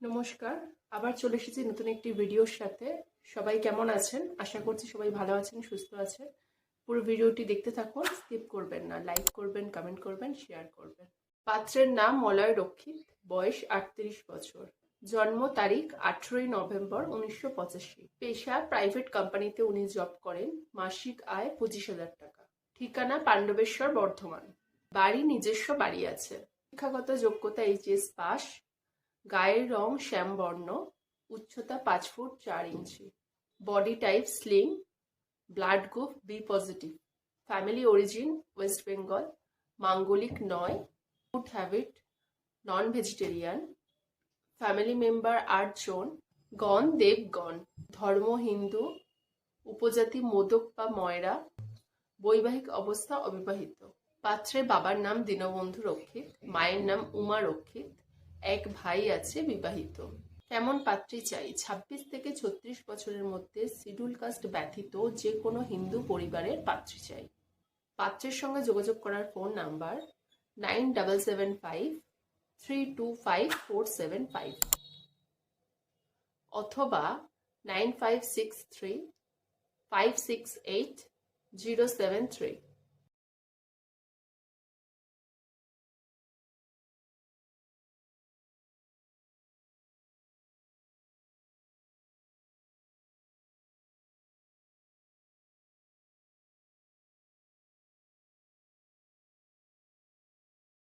নমস্কার। আবার চলে এসেছি নতুন একটি ভিডিওর সাথে। সবাই কেমন আছেন? আশা করছি সবাই ভালো আছেন, সুস্থ আছেন। পুরো ভিডিওটি দেখতে থাকুন, স্কিপ করবেন না। লাইক করবেন, কমেন্ট করবেন, শেয়ার করবেন। পাত্রের নাম মলয় রক্ষিত, বয়স আটত্রিশ বছর। জন্ম তারিখ আঠেরোই নভেম্বর উনিশশো পঁচাশি। পেশা প্রাইভেট কোম্পানিতে উনি জব করেন, মাসিক আয় পঁচিশ হাজার টাকা। ঠিকানা পাণ্ডবেশ্বর বর্ধমান। বাড়ি নিজস্ব বাড়ি আছে। শিক্ষাগত যোগ্যতা এইচএস পাস। গায়ের রং শ্যামবর্ণ, উচ্চতা পাঁচ ফুট চার inch. Body type slim blood group B positive family origin West Bengal manglik নয় food habit non vegetarian family member আট জন গণ দেবগণ ধর্ম হিন্দু উপজাতি মোদক বা ময়রা বৈবাহিক অবস্থা অবিবাহিত। পাত্রের বাবার নাম দীনবন্ধু রক্ষিত, মায়ের নাম উমা রক্ষিত। এক ভাই আছে বিবাহিত। কেমন পাত্রী চাই। ২৬ থেকে ছত্রিশ বছরের মধ্যে শিডিউল কাস্ট ব্যতীত যে কোনো হিন্দু পরিবারের পাত্রী চাই। পাত্রের সঙ্গে যোগাযোগ করার phone number nine double seven five three two five four seven five অথবা nine five six three five six eight zero seven three.